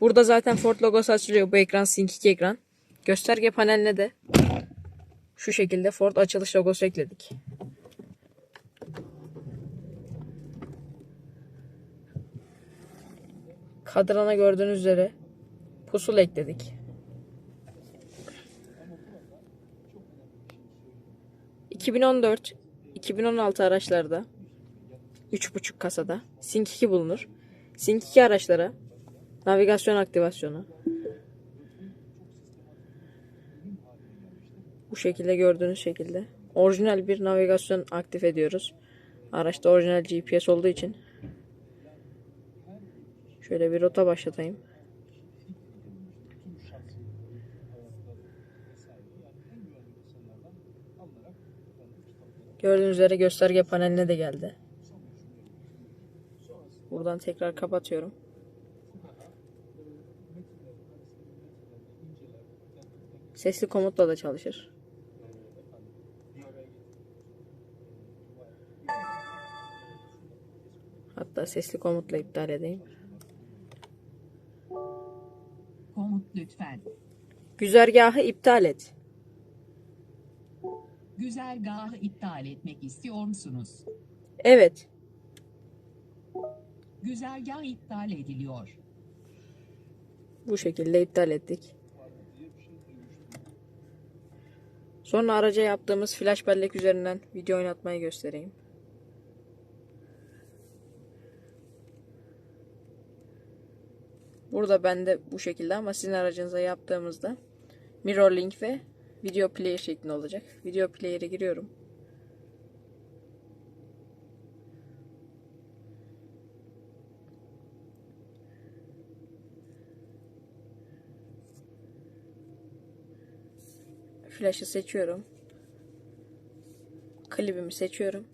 Burada zaten Ford logosu açılıyor. Bu ekran Sync 2 ekran. Gösterge paneline de şu şekilde Ford açılış logosu ekledik. Kadrana gördüğünüz üzere pusula ekledik. 2014 2016 araçlarda 3.5 kasada Sync 2 bulunur. Sync 2 araçlara navigasyon aktivasyonu bu şekilde gördüğünüz şekilde orijinal bir navigasyon aktif ediyoruz. Araçta orijinal GPS olduğu için şöyle bir rota başlatayım. Gördüğünüz üzere gösterge paneline de geldi. Buradan tekrar kapatıyorum. Sesli komutla da çalışır. Hatta sesli komutla iptal edeyim. Komut lütfen. Güzergahı iptal et. Güzergahı iptal etmek istiyor musunuz? Evet. Güzergah iptal ediliyor. Bu şekilde iptal ettik. Sonra araca yaptığımız flash bellek üzerinden video oynatmayı göstereyim. Burada bende bu şekilde ama sizin aracınıza yaptığımızda mirror link ve video player şeklinde olacak. Video player'e giriyorum. Flash'ı seçiyorum. Klibimi seçiyorum.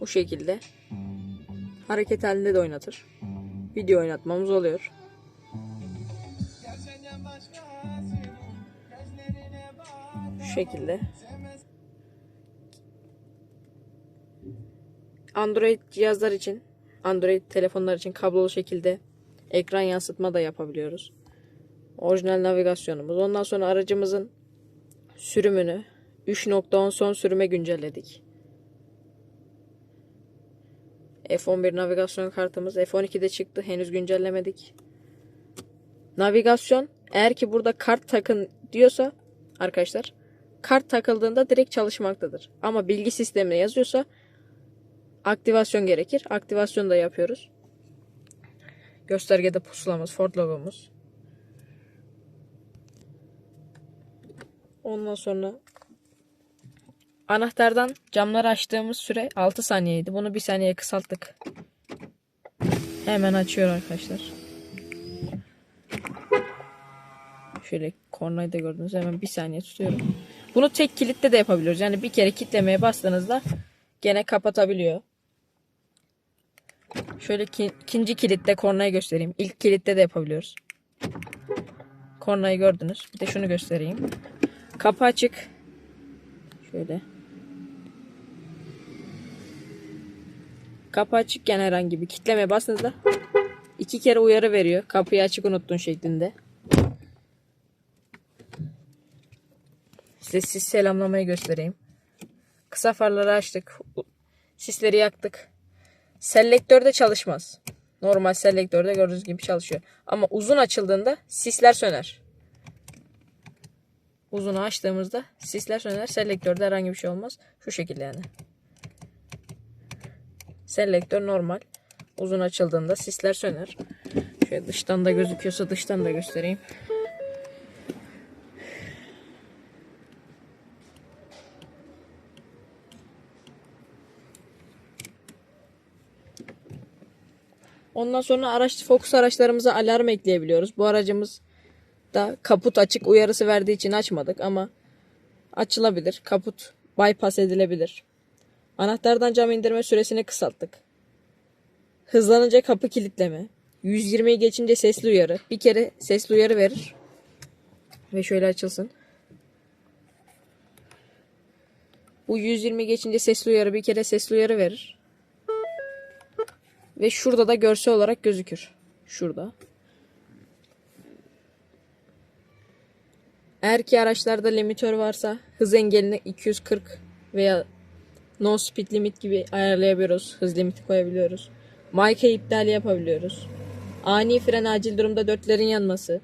Bu şekilde hareket halinde de oynatır. Video oynatmamız oluyor. Şu şekilde. Android cihazlar için, Android telefonlar için kablolu şekilde ekran yansıtma da yapabiliyoruz. Orijinal navigasyonumuz. Ondan sonra aracımızın sürümünü 3.10 son sürüme güncelledik. F11 navigasyon kartımız F12'de çıktı. Henüz güncellemedik. Navigasyon eğer ki burada kart takın diyorsa arkadaşlar kart takıldığında direkt çalışmaktadır. Ama bilgi sistemine yazıyorsa aktivasyon gerekir. Aktivasyon da yapıyoruz. Göstergede pusulamız, Ford logomuz. Ondan sonra anahtardan camları açtığımız süre 6 saniyeydi. Bunu 1 saniye kısalttık. Hemen açıyor arkadaşlar. Şöyle kornayı da gördünüz. Hemen 1 saniye tutuyorum. Bunu tek kilitte de yapabiliyoruz. Yani bir kere kitlemeye bastığınızda gene kapatabiliyor. Şöyle ki, ikinci kilitte kornayı göstereyim. İlk kilitte de yapabiliyoruz. Kornayı gördünüz. Bir de şunu göstereyim. Kapı açık. Şöyle. Kapı açıkken herhangi bir kitleme bastığınızda iki kere uyarı veriyor. Kapıyı açık unuttun şeklinde. Size sis selamlamayı göstereyim. Kısa farları açtık. Sisleri yaktık. Selektörde çalışmaz. Normal selektörde gördüğünüz gibi çalışıyor. Ama uzun açıldığında sisler söner. Uzunu açtığımızda sisler söner. Selektörde herhangi bir şey olmaz. Şu şekilde yani. Selektör normal. Uzun açıldığında sisler söner. Şöyle dıştan da gözüküyorsa dıştan da göstereyim. Ondan sonra araç Focus araçlarımıza alarm ekleyebiliyoruz. Bu aracımız da kaput açık uyarısı verdiği için açmadık ama açılabilir. Kaput bypass edilebilir. Anahtardan cam indirme süresini kısalttık. Hızlanınca kapı kilitleme. 120'yi geçince sesli uyarı. Bir kere sesli uyarı verir. Ve şöyle açılsın. Bu 120 geçince sesli uyarı bir kere sesli uyarı verir. Ve şurada da görsel olarak gözükür. Şurada. Eğer ki araçlarda limitör varsa hız engelini 240 veya no speed limit gibi ayarlayabiliyoruz. Hız limiti koyabiliyoruz. Marka iptali yapabiliyoruz. Ani fren acil durumda dörtlerin yanması.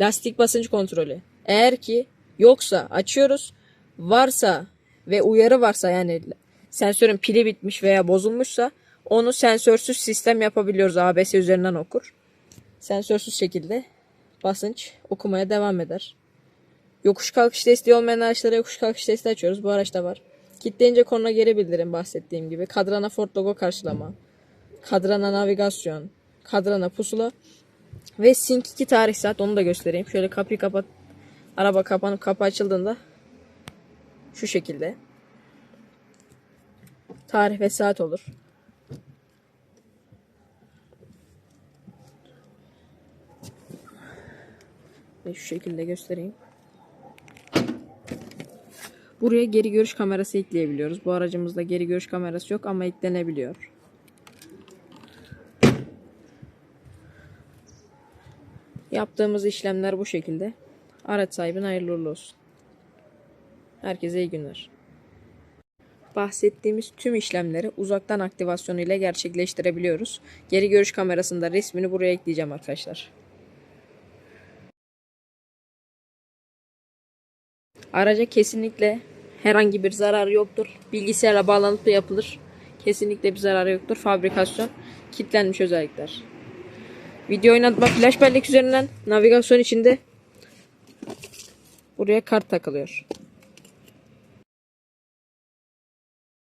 Lastik basınç kontrolü. Eğer ki yoksa açıyoruz. Varsa ve uyarı varsa yani sensörün pili bitmiş veya bozulmuşsa onu sensörsüz sistem yapabiliyoruz. ABS üzerinden okur. Sensörsüz şekilde basınç okumaya devam eder. Yokuş kalkış desteği olmayan araçlara yokuş kalkış desteği açıyoruz. Bu araçta var. Kitleyince konuna geri bildirim bahsettiğim gibi. Kadrana Ford logo karşılama. Kadrana navigasyon. Kadrana pusula. Ve Sync 2 tarih saat onu da göstereyim. Şöyle kapıyı kapat. Araba kapanıp kapı açıldığında şu şekilde. Tarih ve saat olur. Ve şu şekilde göstereyim. Buraya geri görüş kamerası ekleyebiliyoruz. Bu aracımızda geri görüş kamerası yok ama eklenebiliyor. Yaptığımız işlemler bu şekilde. Araç sahibine hayırlı uğurlu olsun. Herkese iyi günler. Bahsettiğimiz tüm işlemleri uzaktan aktivasyonu ile gerçekleştirebiliyoruz. Geri görüş kamerasında resmini buraya ekleyeceğim arkadaşlar. Araca kesinlikle herhangi bir zararı yoktur. Bilgisayarla bağlanıp da yapılır. Kesinlikle bir zararı yoktur. Fabrikasyon kilitlenmiş özellikler. Video oynatma flash bellek üzerinden navigasyon içinde buraya kart takılıyor.